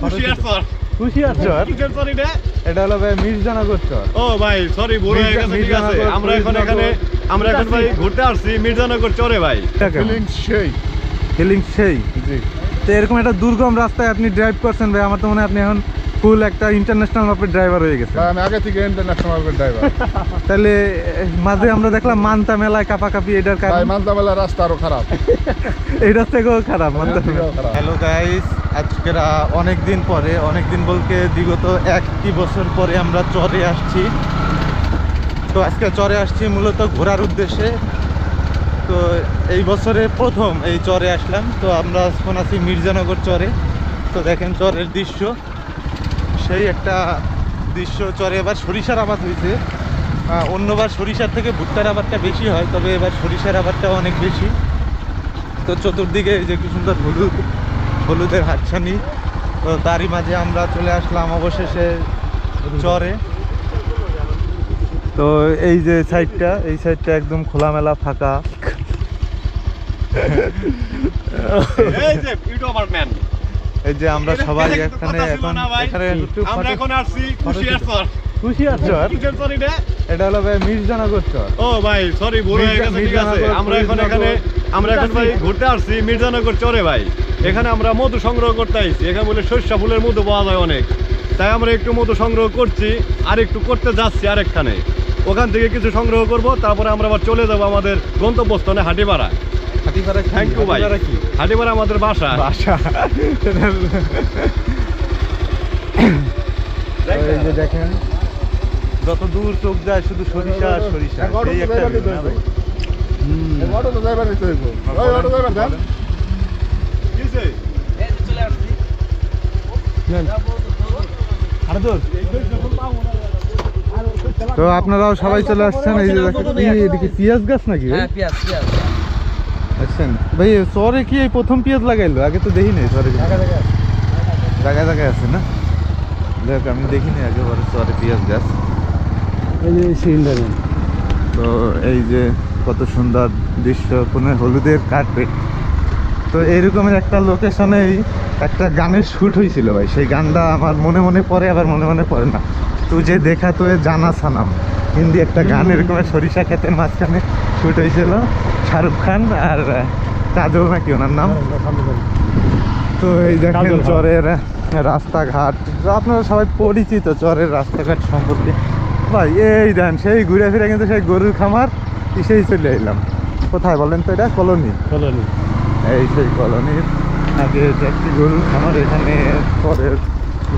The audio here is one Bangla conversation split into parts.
কুশিয়ার চর কিসের চর এটা? এটা হলো ভাই মির্জানগর চর। ও ভাই সরি ভুল হয়ে গেছে ঠিক আছে। আমরা এখন ফরিদনগর, এখানে আমরা এখন ভাই ঘুরতে আসছি মির্জানগর চরে ভাই। সেই। সেই। জি। তো এরকম একটা দুর্গম রাস্তায় আপনি ড্রাইভ করছেন ভাই আমার তো মনে হয় আপনি এখন ফুল একটা ইন্টারন্যাশনাল মাপের ড্রাইভার হয়ে গেছে আমি আগে থেকে ইন্টারন্যাশনাল ড্রাইভার তাহলে মাঝে আমরা দেখলাম মানতা মেলায় কাপাকাপি এটার ভাই কারণ মালদামেলা রাস্তা আরও খারাপ। এইটার থেকেও খারাপ মানতে হ্যালো গাইস আজকের অনেক দিন পরে অনেক দিন বলতে বিগত একটি বছর পরে আমরা চরে আসছি। তো আজকে চরে আসছি মূলত ঘোরার উদ্দেশ্যে। তো এই বছরে প্রথম এই চরে আসলাম। তো আমরা এখন আছি মির্জানগর চরে। তো দেখেন চরের দৃশ্য। সেই একটা দৃশ্য চরে। এবার সরিষার আবাদ হয়েছে। অন্যবার সরিষার থেকে ভুট্টার আবাদটা বেশি হয়, তবে এবার সরিষার আবাদটা অনেক বেশি। তো চতুর্দিকে যে কি সুন্দর হলুদ হলুদের হাতছানি। তো তারই মাঝে আমরা চলে আসলাম অবশেষে চরে। তো এই যে সাইডটা এই সাইডটা একদম খোলামেলা ফাঁকা। এই যে আমরা সবাই এখানে এখন এখানে আমরা এখন আসছি কুশিয়ার চর কুশিয়ার চর কিসের চর এটা? এটা হলো ভাই মির্জানগর চর। ও ভাই সরি ভুল হয়ে গেছে ঠিক আছে। আমরা এখন এখানে আমরা এখন ভাই। ঘুরতে আসছি মির্জানগর চরে ভাই। এখানে আমরা মধু সংগ্রহ করতে আইছি। এখানে বলে শস্য ফুলের মধু পাওয়া যায় অনেক। তাই আমরা একটু মধু সংগ্রহ করছি আর একটু করতে যাচ্ছি আরেকখানে। ওখান থেকে কিছু সংগ্রহ করব তারপরে আমরা আবার চলে যাব আমাদের গন্তব্যস্থানে হাটিপাড়া। হাতিপাড়া থ্যাংক ইউ ভাই। হাটিপাড়া আমাদের বাসা। বাসা। দেখেন। যত দূর চোখ যায় শুধু সরিষা আর সরিষা। একটা যাইবার view না ভাই? এই অটো তো আপনারাও সবাই চলে আসছেন এই যে দেখেন কি এদিকে পেঁয়াজ গাছ নাকি হ্যাঁ পেঁয়াজ পেঁয়াজ। আসছেন। ভাই চরে কি এই প্রথম পেঁয়াজ লাগাইলো? আগে তো দেখি নাই চরে জায়গায় জায়গায় আছে। না? দেখ আমি দেখিনি একেবারে চরে পেঁয়াজ গাছ। এই যে সিলিন্ডার তো এই যে কত সুন্দর দৃশ্য কোনো হলুদের কার্পেট তো এইরকমের একটা লোকেশনেই একটা গানের শ্যুট হয়েছিল ভাই। সেই গানটা আমার মনে মনে পড়ে আবার মনে মনে পড়ে না। তুই যে দেখা তো জানা সানাম। হিন্দি একটা গান এরকমের সরিষা খেতের মাঝখানে শ্যুট হয়েছিল শাহরুখ খান আর কাজল নাকি ওনার নাম? তো এই দেখেন হ্যাঁ। চরের রাস্তাঘাট। আপনারা সবাই পরিচিত চরের রাস্তাঘাট সম্পর্কে। ভাই এই দেন সেই ঘুরে ফিরে কিন্তু সেই গরুর খামার এসেই চলে এলাম। কোথায় বলেন তো এটা? কলোনি। কলোনি। এই সেই কলোনির আগে একটি গরুর খামার, এখানে পরের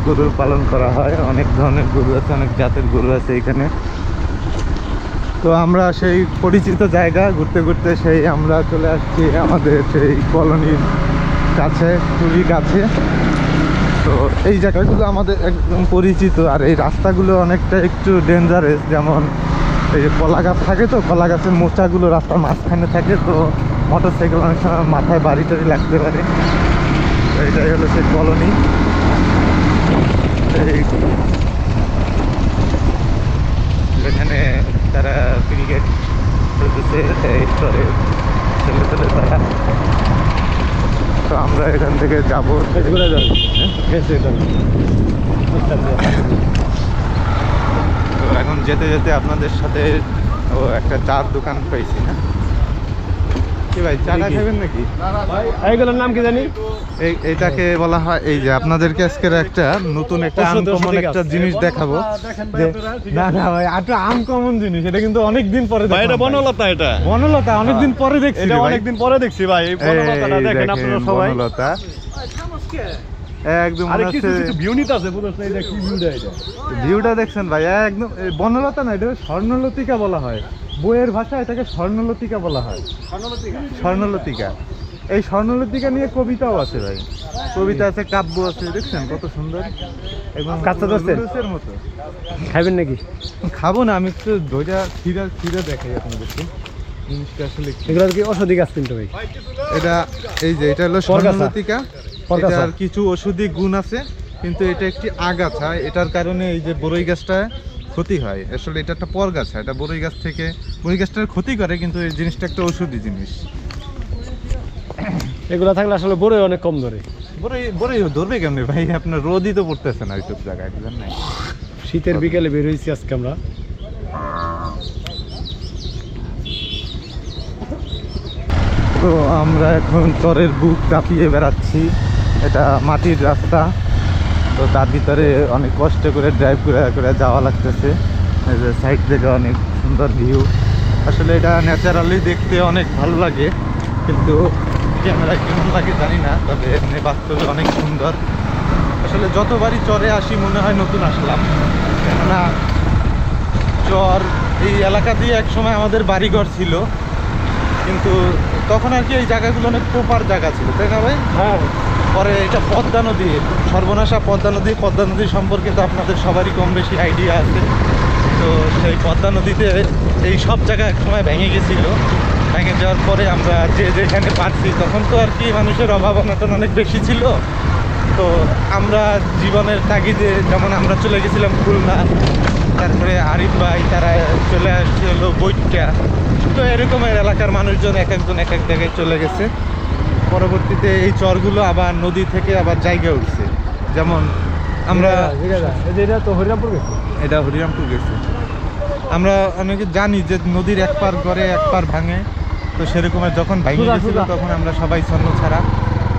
গরুর পালন করা হয়। অনেক ধরনের গরু আছে, অনেক জাতের গরু আছে এখানে। তো আমরা সেই পরিচিত জায়গা ঘুরতে ঘুরতে সেই আমরা চলে আসছি আমাদের সেই কলোনির কাছে, খুবই কাছে। তো এই জায়গাগুলো আমাদের একদম পরিচিত, আর এই রাস্তাগুলো অনেকটা একটু ডেঞ্জারাস যেমন এই যে কলা গাছ থাকে তো কলা গাছের মোচাগুলো রাস্তার মাঝখানে থাকে, তো মোটর সাইকেল অনেক সময় মাথায় বাড়ি টাড়ি লাগতে পারে। এটাই হলো সেই কলোনি। যেখানে তারা ক্রিকেট খেলতেছে এই স্তরে ছেলে ছেলে তারা। তো আমরা এখান থেকে যাব। তো এখন যেতে যেতে আপনাদের সাথে ও একটা চার দোকান পেয়েছি না? কি ভাই চাটা খাবেন নাকি? এইগুলোর নাম কি জানি? এই এটাকে বলা হয় এই যে আপনাদেরকে আজকের একটা নতুন একটা আনকমন একটা জিনিস দেখাবো। না না ভাই একটা আনকমন জিনিস এটা কিন্তু অনেক দিন পরে ভাই এটা বনলতা এটা। বনলতা অনেক দিন পরে দেখছি এটা রে ভাই। অনেকদিন পরে দেখছি ভাই এই বনলতাটা দেখেন আপনারা সবাই। বনলতা। একদম আরে কিছু কিছু ভিউ নিতে আছে বুঝছ না এটা কি ভিউটা এটা? ভিউটা দেখছেন ভাই একদম বনলতা না এটা স্বর্ণলতিকা বলা হয়। বইয়ের ভাষায় এটাকে স্বর্ণলতিকা বলা হয়। স্বর্ণলতিকা? এই স্বর্ণলতিকা নিয়ে কবিতাও আছে ভাই। কবিতা আছে কাব্য আছে দেখছেন কত সুন্দর? এবং কাঁচা? মতো। খাবেন নাকি? খাব না আমি একটু দইটা ছিঁড়া ছিঁড়া দেখাই আপনাদেরকে। জিনিসটা আসলে এগুলো কি ওষুধি গাছ কিন্তু ভাই। এটা এই যে এটা হলো। স্বর্ণলতিকা। এটার কিছু ওষুধি গুণ আছে কিন্তু এটা একটি আগাছা। এটার কারণে এই যে বরই গাছটা ক্ষতি হয়। আসলে এটা একটা পরগাছা এটা বরই গাছ থেকে বরই গাছটার ক্ষতি করে কিন্তু এই জিনিসটা একটা ওষুধি জিনিস। এগুলো থাকলে আসলে বরই অনেক কম ধরে। বড়ই বড়ই ধরবে কেমনি ভাই? আপনার রোদই তো পড়তেছে না ওইসব জায়গায় বুঝলেন না শীতের বিকেলে বের হয়েছি আজকে আমরা। তো আমরা এখন চরের বুক কাঁপিয়ে বেড়াচ্ছি। এটা মাটির রাস্তা। তো তার ভিতরে অনেক কষ্ট করে ড্রাইভ করে করে যাওয়া লাগতেছে। সাইড থেকে অনেক সুন্দর ভিউ আসলে এটা ন্যাচারালি দেখতে অনেক ভালো লাগে, কিন্তু ক্যামেরা কেমন লাগে জানি না, তবে এমনি বাস্তবে অনেক সুন্দর। আসলে যতবারই চরে আসি, মনে হয় নতুন আসলাম। কেননা চর এই এলাকা দিয়ে একসময় আমাদের বাড়িঘর ছিল, কিন্তু তখন আর কি এই জায়গাগুলো অনেক প্রপার জায়গা ছিল, তাই না ভাই? হ্যাঁ। পরে এটা পদ্মা নদী, সর্বনাশা পদ্মা নদী পদ্মা নদী সম্পর্কে তো আপনাদের সবারই কম বেশি আইডিয়া আছে। তো সেই পদ্মা নদীতে এই সব জায়গা এক সময় ভেঙে গেছিল। ভেঙে যাওয়ার পরে আমরা যে যেখানে পারছি, তখন তো আর কি মানুষের অভাব অনটন অনেক বেশি ছিল। তো আমরা জীবনের তাগিদে যেমন আমরা চলে গেছিলাম খুলনা, তারপরে আরিফ ভাই, তারা চলে আসছে হলো বৈটটা তো এরকমের এলাকার মানুষজন এক একজন এক এক জায়গায় চলে গেছে। পরবর্তীতে এই চরগুলো আবার নদী থেকে আবার জায়গা উঠছে। যেমন আমরা এটা তো হরিরামপুর গেছে? এটা হরিরামপুর গেছে। আমরা অনেকে জানি যে নদীর এক পার করে এক পার ভাঙে। তো সেরকমের যখন ভাঙে গেছিল তখন আমরা সবাই ছন্ন ছাড়া।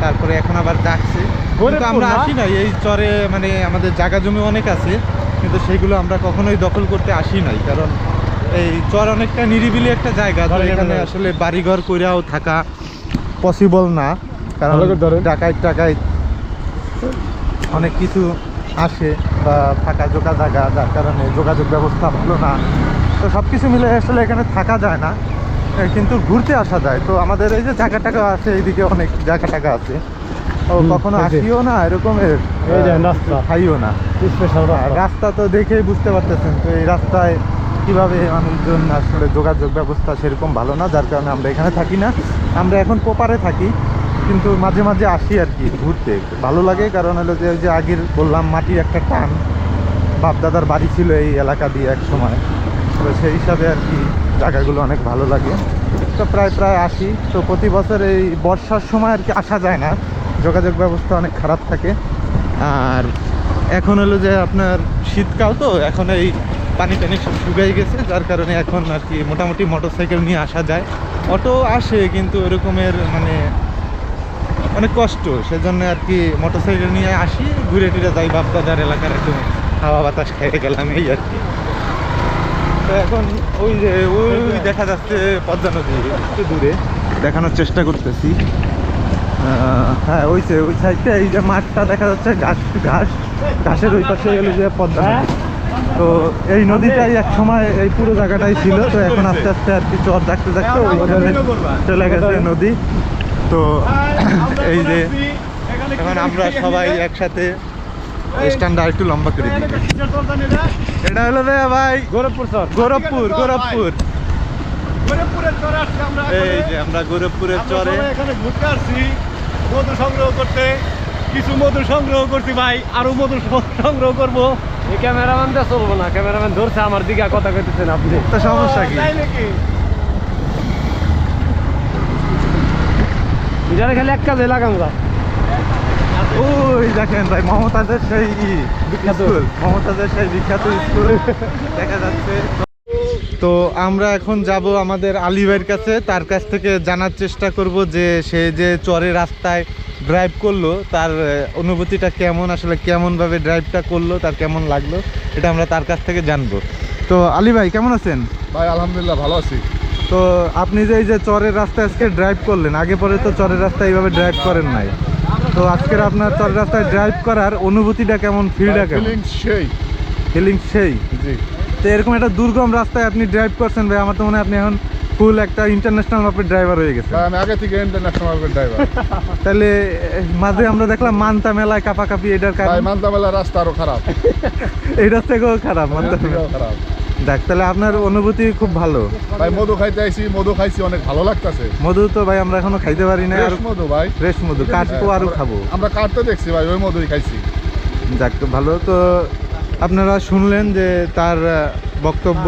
তারপরে এখন আবার ডাকছে। কিন্তু আমরা আসি না এই চরে মানে আমাদের জায়গা জমি অনেক আছে। কিন্তু সেগুলো আমরা কখনোই দখল করতে আসি নাই। কারণ এই চর অনেকটা নিরিবিলি একটা জায়গা। এখানে আসলে বাড়িঘর কইরাও থাকা। পসিবল না। কারণ। ডাকাইত টাকাইত অনেক কিছু আসে বা ফাঁকা জোকা জায়গা যার কারণে যোগাযোগ ব্যবস্থা ভালো না। তো সব কিছু মিলে আসলে এখানে থাকা যায় না কিন্তু ঘুরতে আসা যায়। তো আমাদের এই যে জায়গা টাকা আছে এইদিকে অনেক জায়গা টাকা আছে। ও কখনো আসিও না এরকমের। খাইও না। রাস্তা তো দেখেই বুঝতে পারতেছেন তো এই রাস্তায় কীভাবে মানুষজন আসলে যোগাযোগ ব্যবস্থা সেরকম ভালো না, যার কারণে আমরা এখানে থাকি না। আমরা এখন কোপারে থাকি, কিন্তু মাঝে মাঝে আসি আর কি ঘুরতে। ভালো লাগে, কারণ হলো যে ওই যে আগের বললাম মাটির একটা টান বাপ দাদার বাড়ি ছিল এই এলাকা দিয়ে এক সময়। তো সেই হিসাবে আর কি জায়গাগুলো অনেক ভালো লাগে। তো প্রায় প্রায় আসি। তো প্রতি বছর এই বর্ষার সময় আর কি আসা যায় না। যোগাযোগ ব্যবস্থা অনেক খারাপ থাকে। আর এখন হলো যে আপনার শীতকাল তো, এখন এই পানি টানি সব শুকাই গেছে, যার কারণে এখন আর কি মোটামুটি মোটর সাইকেল নিয়ে আসা যায়। অটো আসে, কিন্তু এরকমের মানে অনেক কষ্ট। সেজন্য আর কি মোটর সাইকেল নিয়ে আসি, ঘুরে টুরে যাই, বাপদাদার এলাকার একটু হাওয়া বাতাস খেয়ে গেলাম এই আর কি। তো এখন ওই যে, ওই দেখা যাচ্ছে পদ্মা নদী, একটু দূরে। দেখানোর চেষ্টা করতেছি। হ্যাঁ ওই যে, ওই সাইডটা এই যে মাঠটা দেখা যাচ্ছে, ঘাস ঘাস। ঘাসের ওই পাশে গেলে যে পদ্মা? নদী। তো এই নদীটাই এক সময় এই পুরো জায়গাটাই ছিল তো এখন আস্তে আস্তে আর কি চর দেখতে দেখতে ওইখানে চলে গেছে নদী। তো এই যে এখন আমরা সবাই একসাথে একটু লম্বা করে দিই। এটা হলো রে ভাই। গোরখপুর স্যার। গোরখপুর এই যে আমরা গোরখপুরের চরে। এখানে ঘুরতে আসছি। মধু সংগ্রহ করতে। কিছু মধু সংগ্রহ করছি ভাই। আরও মধু সংগ্রহ করব। এই ক্যামেরাম্যান দিয়ে চলবো না ক্যামেরাম্যান ধরছে আমার দিকে কথা কইতেছেন আপনি। তো সমস্যা কি? এটারে খালি এক কাজে লাগান যা। ওই দেখেন ভাই মমতাজের সেই বিখ্যাত। মমতাজের সেই বিখ্যাত স্কুল দেখা যাচ্ছে। তো আমরা এখন যাব আমাদের আলী ভাইয়ের কাছে। তার কাছ থেকে জানার চেষ্টা করব যে সে যে চরে রাস্তায় ড্রাইভ করল তার অনুভূতিটা কেমন আসলে কেমনভাবে ড্রাইভটা করল তার কেমন লাগল এটা আমরা তার কাছ থেকে জানব। তো আলী ভাই কেমন আছেন? ভাই আলহামদুলিল্লাহ ভালো আছি। তো আপনি যে এই যে চরের রাস্তায় আজকে ড্রাইভ করলেন আগে পরে তো চরের রাস্তায় এইভাবে ড্রাইভ করেন নাই। তো আজকের আপনার চরের রাস্তায় ড্রাইভ করার অনুভূতিটা কেমন ফিলটা কেমন? সেই। ফিলিং সেই? জি। তো এরকম একটা দুর্গম রাস্তায় আপনি ড্রাইভ করছেন ভাই আমার তো মনে হয় আপনি এখন ফুল একটা ইন্টারন্যাশনাল মাপের ড্রাইভার হয়ে গেছে আমি আগে থেকে ইন্টারন্যাশনাল মাপের ড্রাইভার তাহলে মাঝে আমরা দেখলাম মানতা মেলায় কাপাকাপি এটার ভাই কারণ? মান্তাবেলা রাস্তা আরও খারাপ। এইটার থেকেও খারাপ মানতা মেলা। খারাপ। দেখ তাহলে আপনার অনুভূতি খুব ভালো। ভাই মধু খাইতে আইছি মধু খাইছি অনেক ভালো লাগতাছে। মধু তো ভাই আমরা এখনও খাইতে পারি না। আর ফ্রেশ মধু ভাই। ফ্রেশ মধু কাটবো আরও খাব। আমরা কাটতে দেখছি ভাই ওই মধুই খাইছি। যাক ভালো তো আপনারা শুনলেন যে তার বক্তব্য।